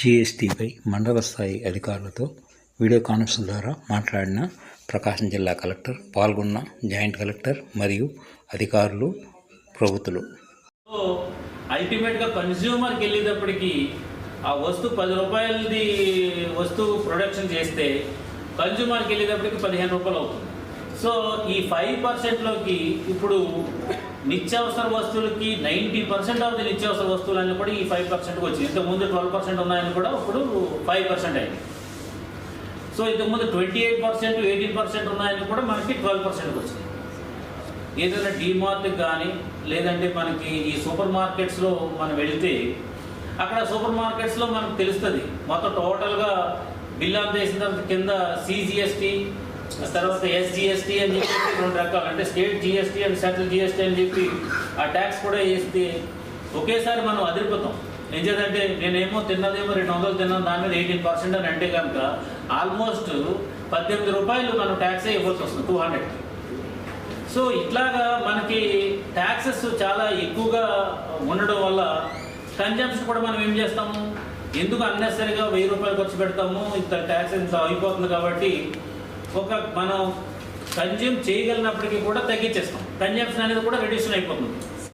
జీఎస్టీపై మండల స్థాయి అధికారులతో వీడియో కాన్ఫరెన్స్ ద్వారా మాట్లాడిన ప్రకాశం జిల్లా కలెక్టర్ పాల్గొన్న జాయింట్ కలెక్టర్ మరియు అధికారులు ప్రభుత్వలు. అల్టిమేట్గా కన్జ్యూమర్కి వెళ్ళేటప్పటికి ఆ వస్తువు పది రూపాయలది వస్తువు ప్రొడక్షన్ చేస్తే కన్జ్యూమర్కి వెళ్ళేటప్పటికి పదిహేను రూపాయలు అవుతుంది. సో ఈ ఫైవ్ పర్సెంట్లోకి ఇప్పుడు నిత్యావసర వస్తువులకి నైంటీ పర్సెంట్ ఆఫ్ ది నిత్యావసర వస్తువులన్నీ కూడా ఈ ఫైవ్ పర్సెంట్కి వచ్చింది ఇంతకుముందు ట్వెల్వ్ పర్సెంట్ ఉన్నాయని కూడా ఇప్పుడు ఫైవ్ పర్సెంట్ అయింది. సో ఇంతకుముందు twenty eight percent eighteen percent ఉన్నాయని కూడా మనకి ట్వెల్వ్ పర్సెంట్కి వచ్చింది ఏదైనా డీమార్ట్కి కానీ లేదంటే మనకి ఈ సూపర్ మార్కెట్స్లో మనం వెళితే అక్కడ సూపర్ మార్కెట్స్లో మనకు తెలుస్తుంది. మొత్తం టోటల్గా బిల్ ఆఫ్ చేసిన తర్వాత కింద సిజిఎస్టీ తర్వాత ఎస్జిఎస్టీ అని చెప్పి రెండు రకాలు. అంటే state GST and central GST అని చెప్పి ఆ ట్యాక్స్ కూడా వేస్తే ఒకేసారి మనం అదిరిపోతాం. ఏం చేద్దంటే నేనేమో తిన్నదేమో రెండు వందలు తిన్నాను దాని మీద ఎయిటీన్ పర్సెంట్ అని అంటే కనుక ఆల్మోస్ట్ పద్దెనిమిది రూపాయలు మనం ట్యాక్స్ ఇవ్వాల్సి వస్తుంది టూ హండ్రెడ్. సో ఇట్లాగా మనకి ట్యాక్సెస్ చాలా ఎక్కువగా ఉండడం వల్ల కన్జంప్షన్ కూడా మనం ఏం చేస్తాము? ఎందుకు అన్నెసరిగా వెయ్యి రూపాయలు ఖర్చు పెడతాము? ఇంత ట్యాక్స్ ఇంత అయిపోతుంది కాబట్టి ఒక మనం కన్జ్యూమ్ చేయగలిగినప్పటికీ కూడా తగ్గించేస్తాం. కన్జంప్షన్ అనేది కూడా రెడ్యూషన్ అయిపోతుంది.